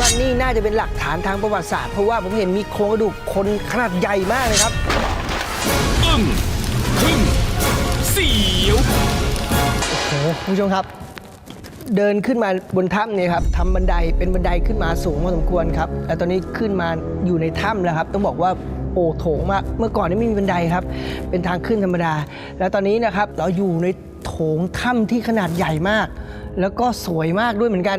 ว่านี่น่าจะเป็นหลักฐานทางประวัติศาสตร์เพราะว่าผมเห็นมีโครงกระดูกคนขนาดใหญ่มากเลยครับ อึ้งทึ่งเสียวโอ้โหคุณผู้ชมครับ เดินขึ้นมาบนถ้ำเนี่ยครับทำบันไดเป็นบันไดขึ้นมาสูงพอสมควรครับแล้วตอนนี้ขึ้นมาอยู่ในถ้ำแล้วครับ ต้องบอกว่าโอ้โถงมากเมื่อก่อนนี่ไม่มีบันไดครับ เป็นทางขึ้นธรรมดา แล้วตอนนี้นะครับเราอยู่ในโถงถ้ำที่ขนาดใหญ่มาก แล้วก็สวยมากด้วยเหมือนกัน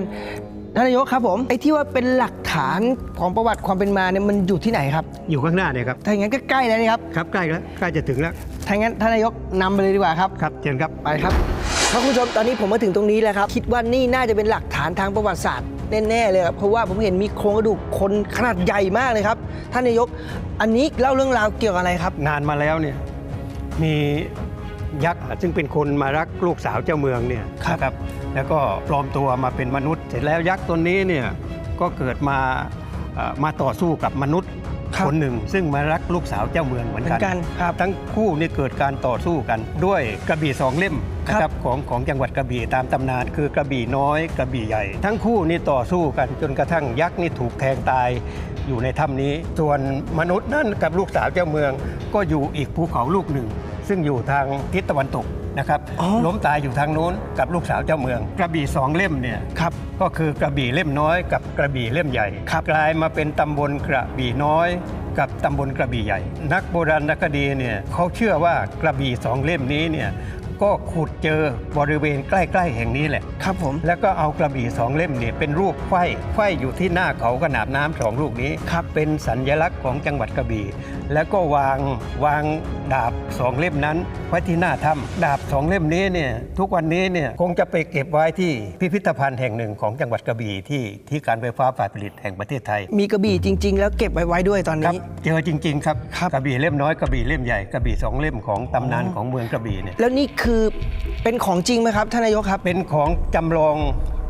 ท่านนายกครับผมไอ้ที่ว่าเป็นหลักฐานของประวัติความเป็นมาเนี่ยมันอยู่ที่ไหนครับ อยู่ข้างหน้าเนี่ยครับถ้าอย่างนั้นก็ใกล้แล้วนี่ครับครับใกล้แล้วใกล้จะถึงแล้วถ้าอย่างนั้นท่านนายกนำไปเลยดีกว่าครับครับเชิญครับไปครับครับคุณผู้ชมตอนนี้ผมมาถึงตรงนี้แล้วครับ คิดว่านี่น่าจะเป็นหลักฐานทางประวัติศาสตร์แน่ๆเลยครับเพราะว่าผมเห็นมีโครงกระดูกคนขนาดใหญ่มากเลยครับ ท่านนายก อันนี้เล่าเรื่องราวเกี่ยวกับอะไรครับ นานมาแล้วเนี่ยมี ยักษ์ซึ่งเป็นคนมารักลูกสาวเจ้าเมืองเนี่ยครับนะครับแล้วก็ปลอมตัวมาเป็นมนุษย์ เสร็จแล้วยักษ์ตนนี้เนี่ยก็เกิดมาเอ่อมาต่อสู้กับมนุษย์ครับคนหนึ่ง ซึ่งมารักลูกสาวเจ้าเมืองเหมือนเหมือกันนกันครับทั้งคู่นี่เกิดการต่อสู้กัน ด้วยกระบี่สองเล่มครับนะครับของของจังหวัดกระบี่ตามตำนานคือกระบี่น้อยกระบี่ใหญ่ ทั้งคู่นี่ต่อสู้กันจนกระทั่งยักษ์นี่ถูกแทงตายอยู่ในถ้ำนี้ ส่วนมนุษย์นั่นกับลูกสาวเจ้าเมือง ก็อยู่อีกภูเขาลูกหนึ่ง ซึ่งอยู่ทางทิศตะวันตกนะครับอ๋อล้มตายอยู่ทางโน้นกับลูกสาวเจ้าเมือง กระบี่สองเล่มเนี่ยครับก็คือกระบี่เล่มน้อยกับกระบี่เล่มใหญ่ครับกลายมาเป็นตำบลกระบี่น้อย กับตำบลกระบี่ใหญ่ นักโบราณคดีเนี่ยเขาเชื่อว่ากระบี่สองเล่มนี้เนี่ย ก็ขุดเจอบริเวณใกล้ ๆ แห่งนี้แหละ ครับผม แล้วก็เอากระบี่สองเล่มเนี่ยเป็นรูปไขว้ไขว้อยู่ที่หน้าเขาขนาบน้ำสองลูกนี้ครับเป็นสัญลักษณ์ของจังหวัดกระบี่ แล้วก็วางวางดาบสองเล่มนั้น ไว้ที่หน้าถ้ำดาบสองเล่มนี้เนี่ยทุกวันนี้เนี่ยคงจะไปเก็บไว้ที่พิพิธภัณฑ์แห่งหนึ่งของจังหวัดกระบี่ที่ที่การไฟฟ้าฝ่ายผลิตแห่งประเทศไทย มีกระบี่จริง ๆ แล้วเก็บไว้ไว้ด้วยตอนครับนี้ เจอจริง ๆ ครับครับ กระบี่เล่มน้อยกระบี่เล่มใหญ่กระบี่สองเล่มของตำนานของเมืองกระบี่เนี่ย แล้วนี่คือเป็นของจริงไหมครับท่านนายกครับ เป็นของจำลอง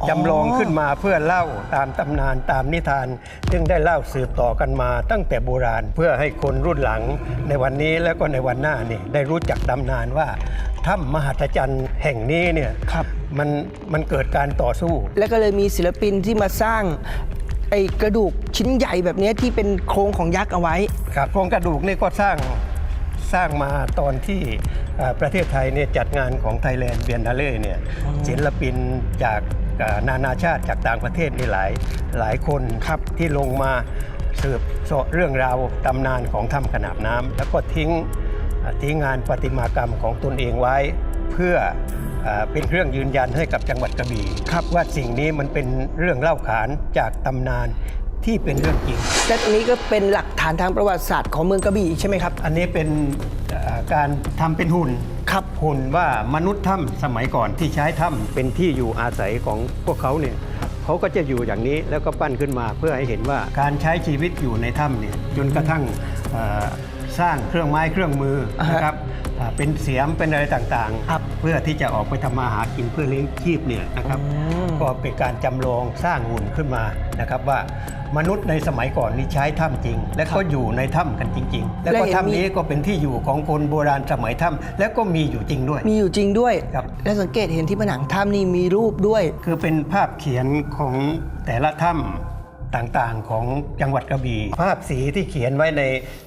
อ๋อจำลองขึ้นมาเพื่อเล่าตามตำนานตามนิทาน ซึ่งได้เล่าสืบต่อกันมาตั้งแต่โบราณ เพื่อให้คนรุ่นหลังในวันนี้แล้วก็ในวันหน้านี่ได้รู้จักตำนานว่าถ้ำมหัศจรรย์แห่งนี้เนี่ยครับมันมันเกิดการต่อสู้ แล้วก็เลยมีศิลปินที่มาสร้างไอ้กระดูกชิ้นใหญ่แบบเนี้ยที่เป็นโครงของยักษ์เอาไว้ครับโครงกระดูกนี่ก็สร้างสร้างมาตอนที่เอ่อ ประเทศไทยเนี่ยจัดงานของไทยแลนด์เบียนนาเล่เนี่ยศิลปินจากเอ่อนานาชาติจากต่างประเทศนี่หลายหลายคนครับที่ลงมาสืบเสาะเรื่องราวตำนานของถ้ำขนาบน้ำแล้วก็ทิ้งเอ่อทิ้งงานประติมากรรมของตนเองไว้ เพื่อเอ่อเป็นเครื่องยืนยันให้กับจังหวัดกระบี่ครับว่าสิ่งนี้มันเป็นเรื่องเล่าขานจากตำนาน ที่เป็นเรื่องจริง และตรงนี้ก็เป็นหลักฐานทางประวัติศาสตร์ของเมืองกระบี่ใช่ไหมครับ อันนี้เป็นเอ่อการทำเป็นหุ่นครับหุ่นว่ามนุษย์ถ้ำสมัยก่อนที่ใช้ถ้ำเป็นที่อยู่อาศัยของพวกเขาเนี่ยเขาก็จะอยู่อย่างนี้แล้วก็ปั้นขึ้นมาเพื่อให้เห็นว่าการใช้ชีวิตอยู่ในถ้ำเนี่ยจนกระทั่งเอ่อสร้างเครื่องไม้เครื่องมืออ่าฮะนะครับอ่า เป็นเสียมเป็นอะไรต่างครับเพื่อที่จะออกไปทำมาหากินเพื่อเลี้ยงชีพเนี่ยนะครับ อืม ก็เป็นการจำลองสร้างหุ่นขึ้นมานะครับว่ามนุษย์ในสมัยก่อนนี่ใช้ถ้ำจริง และก็อยู่ในถ้ำกันจริง ๆ แล้วก็ถ้ำนี้ก็เป็นที่อยู่ของคนโบราณสมัยถ้ำและก็มีอยู่จริงด้วย มีอยู่จริงด้วย ครับ และสังเกตเห็นที่ผนังถ้ำนี่มีรูปด้วย คือเป็นภาพเขียนของแต่ละถ้ำ ต่างๆของจังหวัดกระบี่ภาพสีที่เขียนไว้ใน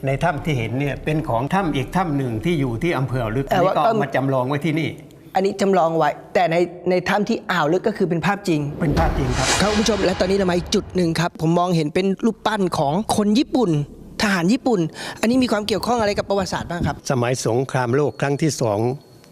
ในถ้ำที่เห็นเนี่ยเป็นของถ้ำอีกถ้ำหนึ่งที่อยู่ที่อำเภออ่าวลึกแต่อันนี้ว่าก็ก็เอามาจำลองไว้ที่นี่ อันนี้จำลองไว้ แต่ในในถ้ำที่อ่าวลึกก็คือเป็นภาพจริง เป็นภาพจริงครับครับคุณผู้ชมและตอนนี้เรามาอีกจุดหนึ่งครับ ผมมองเห็นเป็นรูปปั้นของคนญี่ปุ่นทหารญี่ปุ่น อันนี้มีความเกี่ยวข้องอะไรกับประวัติศาสตร์บ้างครับ สมัยสงครามโลกครั้งที่สอง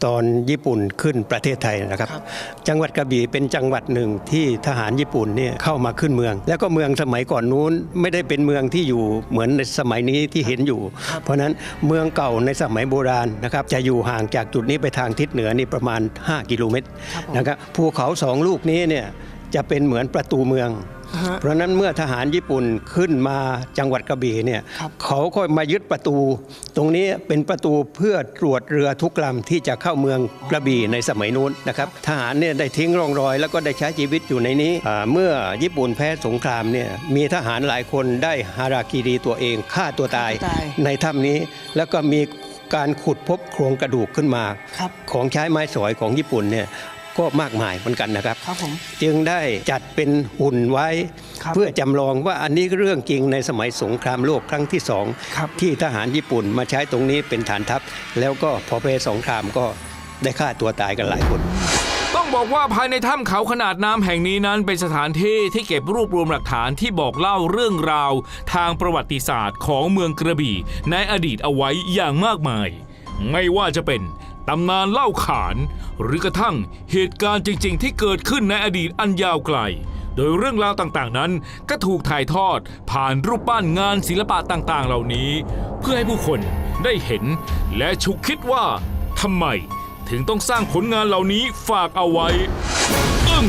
ตอนญี่ปุ่นขึ้นประเทศไทยนะครับครับ จังหวัดกระบี่เป็นจังหวัดหนึ่งที่ทหารญี่ปุ่นเนี่ยเข้ามาขึ้นเมือง แล้วก็เมืองสมัยก่อนนู้นไม่ได้เป็นเมืองที่อยู่เหมือนในสมัยนี้ที่เห็นอยู่ เพราะฉะนั้นเมืองเก่าในสมัยโบราณนะครับจะอยู่ห่างจากจุดนี้ไปทางทิศเหนือนี่ประมาณ 5 กิโลเมตรครับผมนะครับภูเขาสองลูกนี้เนี่ยจะเป็นเหมือนประตูเมืองอ่าฮะ เพราะฉะนั้นเมื่อทหารญี่ปุ่นขึ้นมาจังหวัดกระบี่เนี่ยครับเขาก็มายึดประตู ตรงนี้เป็นประตูเพื่อตรวจเรือทุกลำที่จะเข้าเมืองกระบี่ในสมัยนู้นนะครับทหารเนี่ยได้ทิ้งร่องรอย แล้วก็ได้ใช้ชีวิตอยู่ในนี้อ่าเมื่อญี่ปุ่นแพ้สงครามเนี่ยมีทหารหลายคนได้ฮาราคิรีตัวเองฆ่าตัวตายฆ่าตัวตายในถ้ำนี้แล้วก็มีการขุดพบโครงกระดูกขึ้นมาครับของใช้ไม้สอยของญี่ปุ่นเนี่ย ก็มากมายเหมือนกันนะครับ ครับผม จึงได้จัดเป็นหุ่นไว้ ครับเพื่อจำลองว่าอันนี้เรื่องจริงในสมัยสงครามโลกครั้งที่สองครับ ที่ทหารญี่ปุ่นมาใช้ตรงนี้เป็นฐานทัพ แล้วก็พอเพสงครามก็ได้ฆ่าตัวตายกันหลายคน ต้องบอกว่าภายในถ้ำเขาขนาดน้ำแห่งนี้นั้นเป็นสถานที่ที่เก็บรวบรวมหลักฐานที่บอกเล่าเรื่องราว ทางประวัติศาสตร์ของเมืองกระบี่ในอดีตเอาไว้อย่างมากมาย ไม่ว่าจะเป็น ตำนานเล่าขาน หรือกระทั่งเหตุการณ์จริง ๆ ที่เกิดขึ้นในอดีตอันยาวไกล โดยเรื่องราวต่างๆนั้นก็ถูกถ่ายทอดผ่านรูปปั้นงานศิลปะต่างๆ เหล่านี้ เพื่อให้ผู้คนได้เห็น และฉุกคิดว่าทำไมถึงต้องสร้างผลงานเหล่านี้ฝากเอาไว้อึ้ง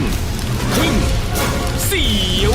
ทึ่งเสียว